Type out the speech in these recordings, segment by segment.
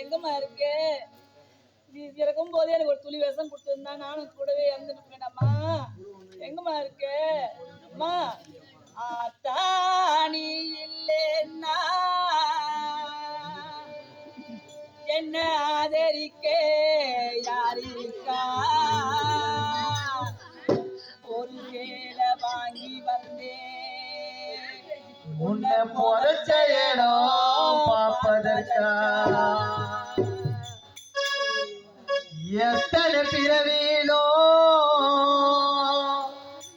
எங்கம்மா இருக்க? நீ இறக்கும் போதே எனக்கு ஒரு துளி விஷம் கொடுத்துருந்தா நானும் கூடவே இறந்துருப்பேனம்மா எங்கம்மா இருக்க? அம்மா ஆத்தாணி இல்லைன்னா என்ன ஆதரிக்க? யார் இருக்கா? ஒரு வேலை வாங்கி வந்தேன். உன்னை பொறைச்ச இடம் பார்ப்பதற்கா? எத்தனை பிறவியிலோ?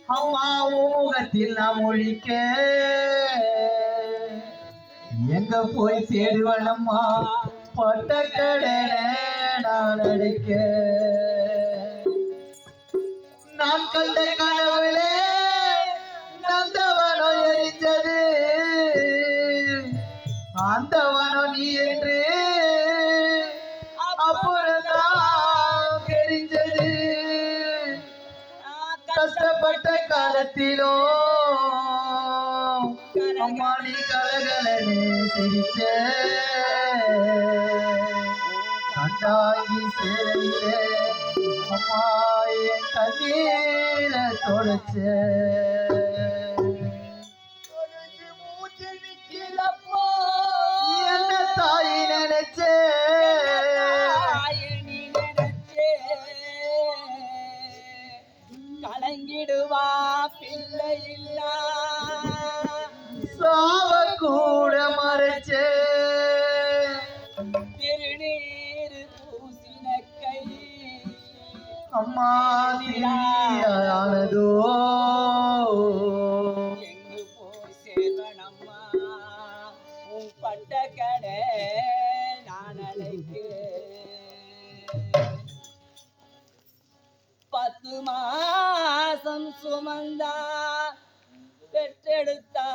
அம்மா முகத்தில் நாம் ஒழிக்க. எங்க போய் தேடுவனம்மா? பட்ட கடனை நான் அடைக்க. நான் கண்ட கனவுலே வந்தவனோ நீ என்று அப்புறம்தான் தெரிஞ்சது கஷ்டப்பட்ட காலத்திலோ அம்மா நீ கலகலனே சிரிச்ச. கண்டாங்கி சேரையிலே அம்மா என் கண்ணீர தொடச்ச மூச்சு என்ன கலங்கிடுவா பிள்ளை இல்லா சாவ கூட மறைச்ச. திருநீர் பூசின கை. அம்மா ஆனதோ எங்கு போய் சேர்வனம்மா உன் பட்ட கடை நான் அழைக்கிறேன் பத்து மாசம் சுமந்தா பெற்றெடுத்தா.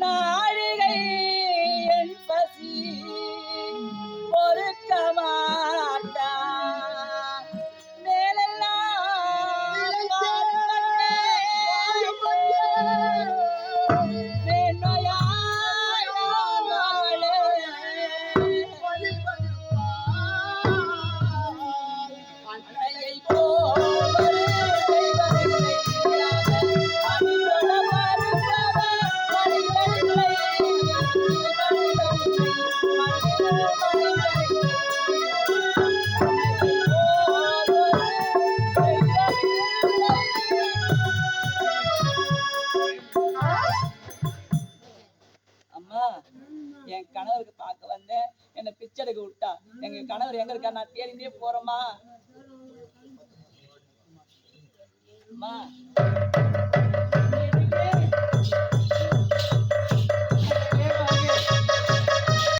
ஒரு பார்க்க வந்தேன். என்னை பிச்சை எடுக்க விட்டா. எங்க கணவர் எங்க இருக்கா நான் தேடிட்டே போறோமா அம்மா.